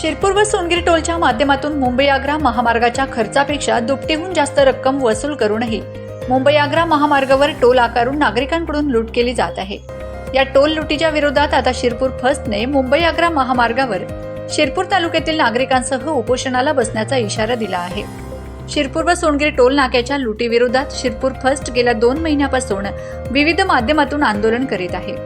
शिरपूर व सोनगिरी टोलच्या माध्यमातून मुंबई आग्रा महामार्गाच्या खर्चापेक्षा दुपटीहून जास्त रक्कम वसूल करूनही मुंबई आग्रा महामार्गावर टोल आकारून नागरिकांकडून लूट केली जात आहे. या टोल लुटीच्या विरोधात आता शिरपूर फर्स्टने मुंबई आग्रा महामार्गावर शिरपूर तालुक्यातील नागरिकांसह उपोषणाला बसण्याचा इशारा दिला आहे. शिरपूर व सोनगिरी टोल नाक्याच्या लुटीविरोधात शिरपूर फर्स्ट गेल्या दोन महिन्यापासून विविध माध्यमातून आंदोलन करीत आहे.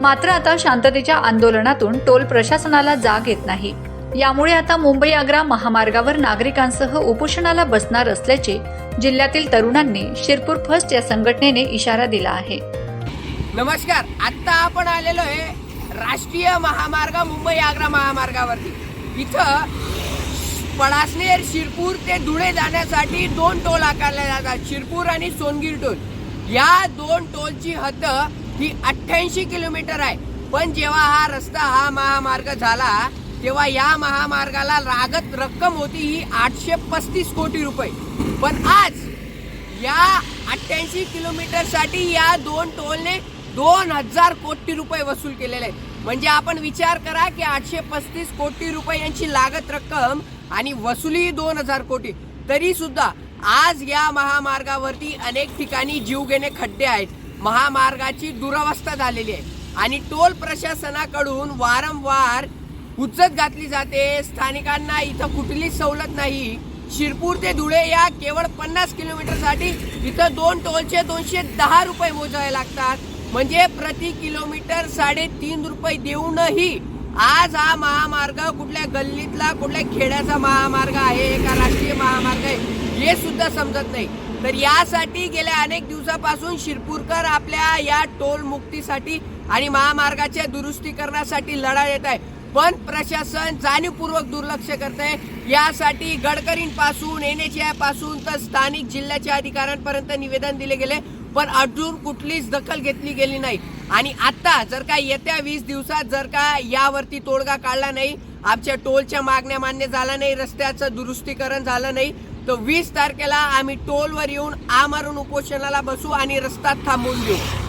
मात्र आता शांततेच्या आंदोलनातून टोल प्रशासनाला जाग येत नाही. यामुळे आता मुंबई आग्रा महामार्गावर नागरिकांसह उपोषणाला बसणार असल्याचे जिल्ह्यातील तरुणांनी शिरपूर फर्स्ट या संघटनेने इशारा दिला आहे. नमस्कार. आत्ता आपण आलेलो आहे राष्ट्रीय महामार्ग मुंबई आग्रा महामार्गावरती. इथं पळासनेर शिरपूर ते धुळे जाण्यासाठी दोन टोल आकारले जातात. शिरपूर आणि सोनगीर टोल. या दोन टोलची हद्द ही अठ्ठ्याऐंशी किलोमीटर आहे. पण जेव्हा हा रस्ता हा महामार्ग झाला तेव्हा या महामार्गाला लागत रक्कम होती ही आठशे पस्तीस कोटी रुपये. पण आज या अठ्ठ्याऐंशी किलोमीटरसाठी या दोन टोलने दोन हजार कोटी रुपये वसूल केलेले आहेत. म्हणजे आपण विचार करा की आठशे पस्तीस कोटी रुपये यांची लागत रक्कम आणि वसुली दोन हजार कोटी. तरी सुद्धा आज या महामार्गावरती अनेक ठिकाणी जीवघेणे खड्डे आहेत. महामार्गाची दुरावस्था झालेली आहे. आणि टोल प्रशासनाकडून वारंवार उच्चत घातली जाते. स्थानिकांना इथं कुठलीच सवलत नाही. शिरपूर ते धुळे या केवळ पन्नास किलोमीटरसाठी इथं दोन टोलचे दोनशे दहा रुपये मोजावे लागतात. म्हणजे प्रति किलोमीटर साडेतीन रुपये देऊनही आज हा महामार्ग कुठल्या गल्लीतला कुठल्या खेड्याचा महामार्ग आहे का राष्ट्रीय महामार्ग आहे हे सुद्धा समजत नाही. तर यासाठी गेल्या अनेक दिवसापासून शिरपूरकर आपल्या या टोल मुक्तीसाठी आणि महामार्गाच्या दुरुस्तीकरणासाठी लढा देत आहे. पण प्रशासन जाणीवपूर्वक दुर्लक्ष करत आहे यासाठी गडकरींपासून एन एच पासून तर स्थानिक जिल्ह्याच्या अधिकाऱ्यांपर्यंत निवेदन दिले गेले. पण अजून कुठलीच दखल घेतली गेली नाही. आणि आता जर का येत्या वीस दिवसात जर का यावरती तोडगा काढला नाही आमच्या टोलच्या मागण्या मान्य झाल्या नाही रस्त्याचं दुरुस्तीकरण झालं नाही तर वीस तारखेला आम्ही टोलवर येऊन आमरण उपोषणाला बसू आणि रस्ता थांबवून देऊ